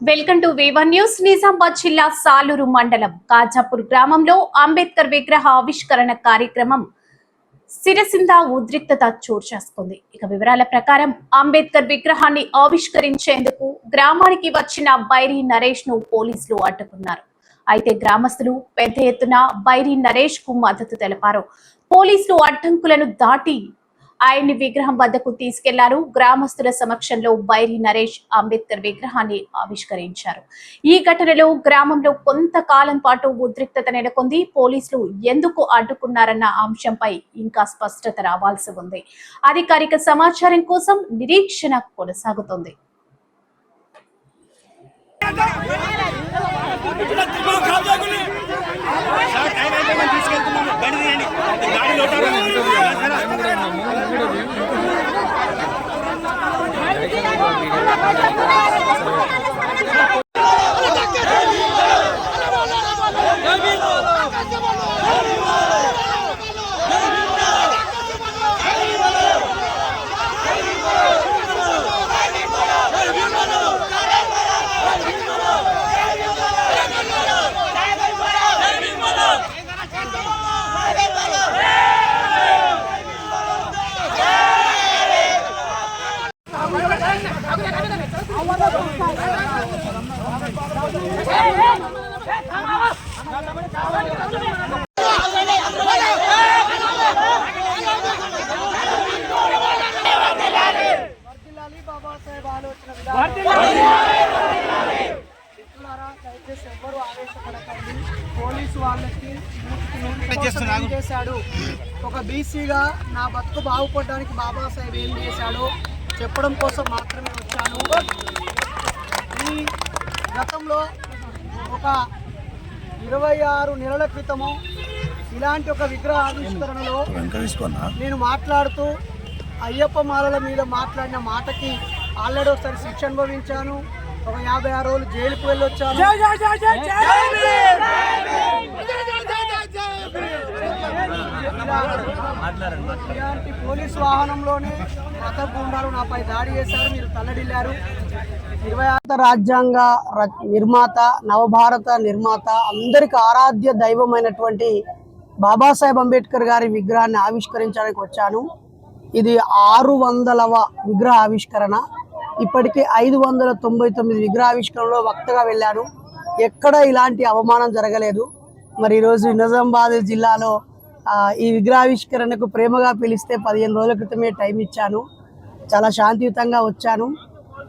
Welcome to వేవన్ news Nizamabad జిల్లా సాలూరు మండలం కాజాపూర్ గ్రామంలో అంబేద్కర్ విగ్రహ ఆవిష్కరణ కార్యక్రమం సిరసింద ఉద్రిక్తత చోటు చేసుకుంది. ఇక వివరాల ప్రకారం అంబేద్కర్ విగ్రహాన్ని ఆవిష్కరించేందుకు గ్రామానికి వచ్చిన బైరీ నరేష్ను పోలీసులు అడ్డుకున్నారు. అయితే గ్రామస్తులు పెద్ద ఎత్తున బైరీ నరేష్కు మద్దతు తెలిపారు. పోలీసులు అడ్డంకులను దాటి ఆయన్ని విగ్రహం వద్దకు తీసుకెళ్ళారు. గ్రామస్తుల సమక్షంలో బైరి నరేష్ అంబేద్కర్ విగ్రహాన్ని ఆవిష్కరించారు. ఈ ఘటనలో గ్రామంలో కొంతకాలం పాటు ఉద్రిక్తత నెలకొంది. పోలీసులు ఎందుకు అడ్డుకున్నారన్న అంశంపై ఇంకా స్పష్టత రావాల్సి ఉంది. అధికారిక సమాచారం కోసం నిరీక్షణ కొనసాగుతుంది. తీసుకెళ్తున్నారు టైం అయితే మేము తీసుకెళ్తున్నాము బండి తీయండి బాబాసాహెబ్ ఆలోచన విధానం. మిత్రులారా, దయచేసి ఎవ్వరూ ఆవేశపడకండి పోలీసు వాళ్ళకి ఏం చేశాడు ఒక బీసీగా నా బతుకు బాగుపడడానికి బాబాసాహెబ్ ఏం చేశాడో చెప్పడం కోసం మాత్రమే వచ్చాను ఈ గతంలో ఒక ఇరవై ఆరు నెలల క్రితము ఇలాంటి ఒక విగ్రహ ఆవిష్కరణలో నేను మాట్లాడుతూ అయ్యప్ప మాలల మీద మాట్లాడిన మాటకి ఆల్రెడీ ఒకసారి శిక్ష అనుభవించాను. ఒక యాభై ఆరు రోజులు జైలుకు వెళ్ళొచ్చాను. ఇలాంటి పోలీస్ వాహనంలోనే మత గుండాలు నాపై దాడి చేశారు. మీరు తల్లడిల్లారు. ఇరవై ఆరు రాజ్యాంగ నిర్మాత నవభారత నిర్మాత అందరికి ఆరాధ్య దైవమైనటువంటి బాబాసాహెబ్ అంబేద్కర్ గారి విగ్రహాన్ని ఆవిష్కరించడానికి వచ్చాను. ఇది ఆరు వందలవ విగ్రహ ఆవిష్కరణ ఇప్పటికే ఐదు వందల తొంభై తొమ్మిది విగ్రహ ఆవిష్కరణలో వక్తగా వెళ్ళాను. ఎక్కడ ఇలాంటి అవమానం జరగలేదు. మరి ఈరోజు నిజామాబాద్ జిల్లాలో ఈ విగ్రహావిష్కరణకు ప్రేమగా పిలిస్తే పదిహేను రోజుల క్రితమే టైం ఇచ్చాను. చాలా శాంతియుతంగా వచ్చాను.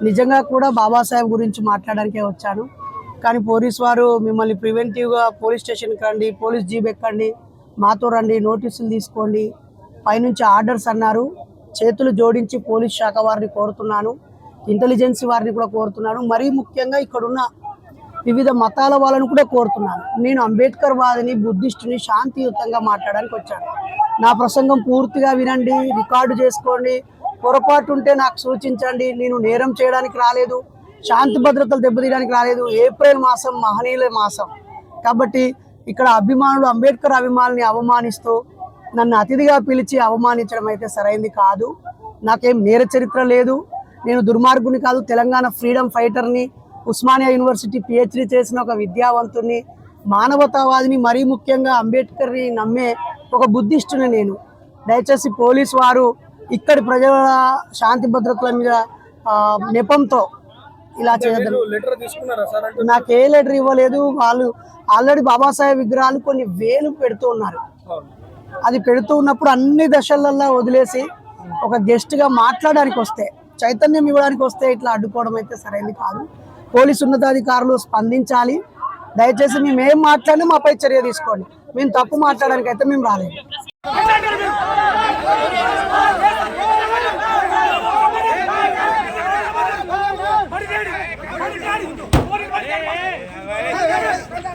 నిజంగా కూడా బాబాసాహెబ్ గురించి మాట్లాడడానికే వచ్చాను. కానీ పోలీస్ వారు మిమ్మల్ని ప్రివెంటివ్గా పోలీస్ స్టేషన్కి రండి పోలీస్ జీప్ ఎక్కండి మాతో రండి నోటీసులు తీసుకోండి పైనుంచి ఆర్డర్స్ అన్నారు. చేతులు జోడించి పోలీస్ శాఖ వారిని కోరుతున్నాను. ఇంటెలిజెన్స్ వారిని కూడా కోరుతున్నాను. మరీ ముఖ్యంగా ఇక్కడున్న వివిధ మతాల వాళ్ళని కూడా కోరుతున్నాను. నేను అంబేద్కర్ వాదిని బుద్ధిస్టుని శాంతియుతంగా మాట్లాడడానికి వచ్చాను. నా ప్రసంగం పూర్తిగా వినండి రికార్డు చేసుకోండి. పొరపాటు ఉంటే నాకు సూచించండి. నేను నేరం చేయడానికి రాలేదు. శాంతి భద్రతలు దెబ్బతీయడానికి రాలేదు. ఏప్రిల్ మాసం మహనీయుల మాసం. కాబట్టి ఇక్కడ అభిమానులు అంబేద్కర్ అభిమానుల్ని అవమానిస్తూ నన్ను అతిథిగా పిలిచి అవమానించడం అయితే సరైంది కాదు. నాకేం నేర చరిత్ర లేదు. నేను దుర్మార్గుని కాదు తెలంగాణ ఫ్రీడమ్ ఫైటర్ని ఉస్మానియా యూనివర్సిటీ పిహెచ్డి చేసిన ఒక విద్యావంతుని మానవతావాదిని మరీ ముఖ్యంగా అంబేద్కర్ని నమ్మే ఒక బుద్ధిస్టుని నేను. దయచేసి పోలీస్ వారు ఇక్కడి ప్రజల శాంతి భద్రతల మీద నెపంతో ఇలా చేయదు నాకు ఏ లెటర్ ఇవ్వలేదు. వాళ్ళు ఆల్రెడీ బాబాసాహెబ్ విగ్రహాలు కొన్ని వేలు పెడుతూ ఉన్నారు. అది పెడుతూ ఉన్నప్పుడు అన్ని దశలల్లో వదిలేసి ఒక గెస్ట్గా మాట్లాడడానికి వస్తే చైతన్యం ఇవ్వడానికి వస్తే ఇట్లా అడ్డుకోవడం అయితే సరైనది కాదు పోలీసు ఉన్నతాధికారులు స్పందించాలి దయచేసి మేము ఏం మాట్లాడినా మాపై చర్య తీసుకోండి మేము తప్పు మాట్లాడడానికి అయితే మేము రాలేదు